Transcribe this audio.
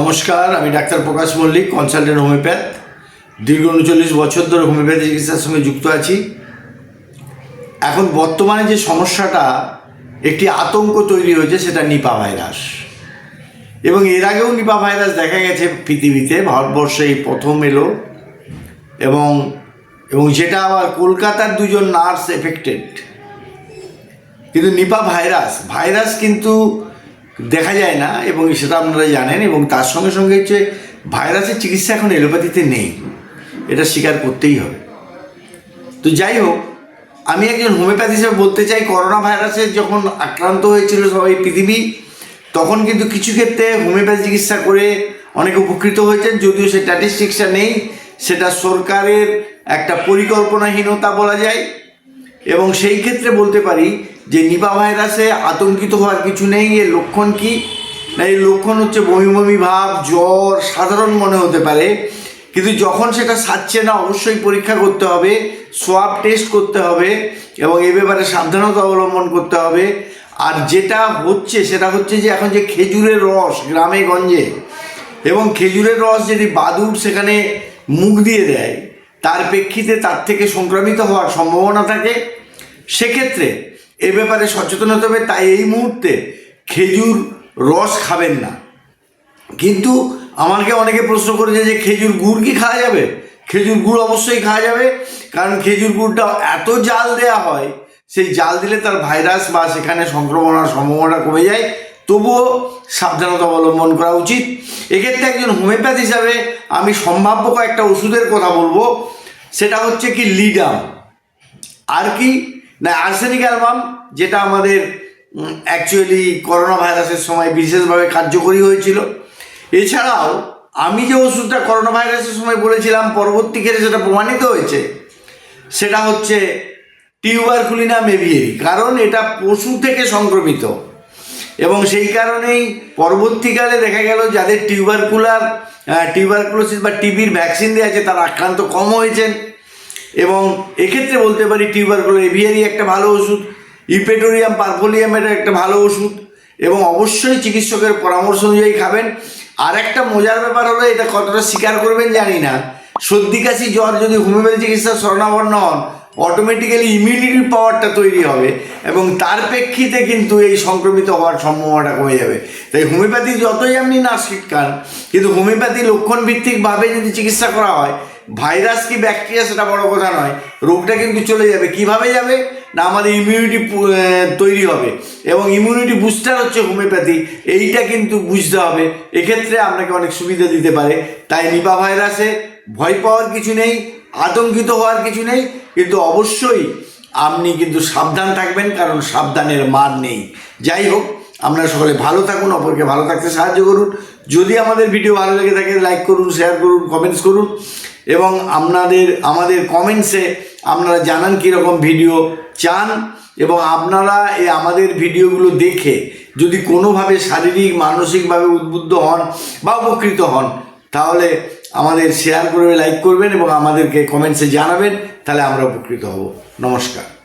নমস্কার, আমি doctor Prakash Mallick, consultant homeopath. দীর্ঘ উনচল্লিশ বছর ধরে হোমিওপ্যাথি চিকিৎসার সঙ্গে যুক্ত আছি। এখন বর্তমানে যে সমস্যাটা, একটি আতঙ্ক তৈরি হয়েছে, সেটা নিপা ভাইরাস। এবং এর আগেও নিপা ভাইরাস দেখা গেছে পৃথিবীতে, ভারতবর্ষে এই প্রথম এলো। এবং এবং যেটা আবার কলকাতার দুজন নার্স এফেক্টেড। কিন্তু নিপা ভাইরাস ভাইরাস কিন্তু দেখা যায় না, এবং সেটা আপনারা জানেন, এবং তার সঙ্গে সঙ্গে হচ্ছে ভাইরাসের চিকিৎসা এখন এলোপ্যাথিতে নেই। এটা স্বীকার করতেই হবে। তো যাই হোক, আমি একজন হোমিওপ্যাথি হিসেবে বলতে চাই, করোনা ভাইরাসে যখন আক্রান্ত হয়েছিল সবাই পৃথিবী, তখন কিন্তু কিছু ক্ষেত্রে হোমিওপ্যাথি চিকিৎসা করে অনেক উপকৃত হয়েছেন, যদিও সে স্ট্যাটিস্টিক্সটা নেই। সেটা সরকারের একটা পরিকল্পনাহীনতা বলা যায়। এবং সেই ক্ষেত্রে বলতে পারি যে নিপা ভাইরাসে আতঙ্কিত হওয়ার কিছু নেই, এর লক্ষণ কি? না, এর লক্ষণ হচ্ছে বমি বমি ভাব, জ্বর, সাধারণ মনে হতে পারে। কিন্তু যখন সেটা সারছে না, অবশ্যই পরীক্ষা করতে হবে সোয়াব টেস্ট করতে হবে এবং এ ব্যাপারে সাবধানতা অবলম্বন করতে হবে। আর যেটা হচ্ছে, সেটা হচ্ছে যে এখন যে খেজুরের রস গ্রামে গঞ্জে, এবং খেজুরের রস যদি বাদুর সেখানে মুখ দিয়ে দেয় তার প্রেক্ষিতে তার থেকে সংক্রামিত হওয়ার সম্ভাবনা থাকে সেক্ষেত্রে এ ব্যাপারে সচেতন হতে হবে, তাই এই মুহূর্তে খেজুর রস খাবেন না। কিন্তু আমাকে অনেকে প্রশ্ন করেছে যে খেজুর গুড় কি খাওয়া যাবে? খেজুর গুড় অবশ্যই খাওয়া যাবে, কারণ খেজুর গুড়টা এত জাল দেয়া হয়, সেই জাল দিলে তার ভাইরাস বা সেখানে সংক্রমণ হওয়ার সম্ভাবনা কমে যায়। তবুও সাবধানতা অবলম্বন করা উচিত। এক্ষেত্রে একজন হোমিওপ্যাথ হিসাবে আমি সম্ভাব্য কয়েকটা ওষুধের কথা বলব। সেটা হচ্ছে কি লিডাম। আর কি? না, আর্সেনিক অ্যালবাম, যেটা আমাদের অ্যাকচুয়ালি করোনা ভাইরাসের সময় বিশেষভাবে কার্যকরী হয়েছিল। এছাড়াও আমি যে ওষুধটা করোনা ভাইরাসের সময় বলেছিলাম, পরবর্তী ক্ষেত্রে সেটা প্রমাণিত হয়েছে, সেটা হচ্ছে টিউবারকুলিনা মেভিয়েরি কারণ এটা পশু থেকে সংক্রমিত। এবং সেই কারণেই পরবর্তীকালে দেখা গেল যাদের টিউবারকুলার টিউবারকুলোসিস বা টিবির ভ্যাকসিন দেওয়া আছে, তারা আক্রান্ত কম হয়েছেন। এবং এক্ষেত্রে বলতে পারি টিউবারকুলো এভিয়ারি একটা ভালো ওষুধ ইপেটোরিয়াম পারফোলিয়াম এটা একটা ভালো ওষুধ, এবং অবশ্যই চিকিৎসকের পরামর্শ অনুযায়ী খাবেন। আর একটা মজার ব্যাপার হলো, এটা কতটা স্বীকার করবেন জানি না। সর্দি, কাশি, জ্বর যদি হোমিওপ্যাথি চিকিৎসার শরণাপন্ন হন অটোমেটিক্যালি ইমিউনিটি পাওয়ারটা তৈরি হবে এবং তার প্রেক্ষিতে কিন্তু এই সংক্রমিত হওয়ার সম্ভাবনাটা কমে যাবে। তাই হোমিওপ্যাথি যতই আপনি না শিক্ষান কিন্তু হোমিওপ্যাথি লক্ষণ ভিত্তিকভাবে যদি চিকিৎসা করা হয়, ভাইরাস কি ব্যাকটেরিয়া সেটা বড় কথা নয়, রোগটা কিন্তু চলে যাবে। কীভাবে যাবে? না আমাদের ইমিউনিটি তৈরি হবে। এবং ইমিউনিটি বুস্টার হচ্ছে হোমিওপ্যাথি, এইটা কিন্তু বুঝতে হবে। এক্ষেত্রে আপনাকে অনেক সুবিধা দিতে পারে। তাই নিপা ভাইরাসে ভয় পাওয়ার কিছু নেই, আতঙ্কিত হওয়ার কিছু নেই, কিন্তু অবশ্যই আপনি কিন্তু সাবধান থাকবেন, কারণ সাবধানের মান নেই। যাই হোক, আপনারা সকলে ভালো থাকুন, অপরকে ভালো থাকতে সাহায্য করুন। যদি আমাদের ভিডিও ভালো লেগে থাকে লাইক করুন শেয়ার করুন কমেন্টস করুন। এবং আপনাদের, আমাদের কমেন্টসে আপনারা জানান কীরকম ভিডিও চান। এবং আপনারা এই আমাদের ভিডিওগুলো দেখে যদি কোনোভাবে শারীরিক, মানসিকভাবে উদ্বুদ্ধ হন বা উপকৃত হন, তাহলে আমাদের শেয়ার করবে লাইক করবেন এবং আমাদেরকে কমেন্টসে জানাবেন তাহলে আমরা উপকৃত হব। নমস্কার।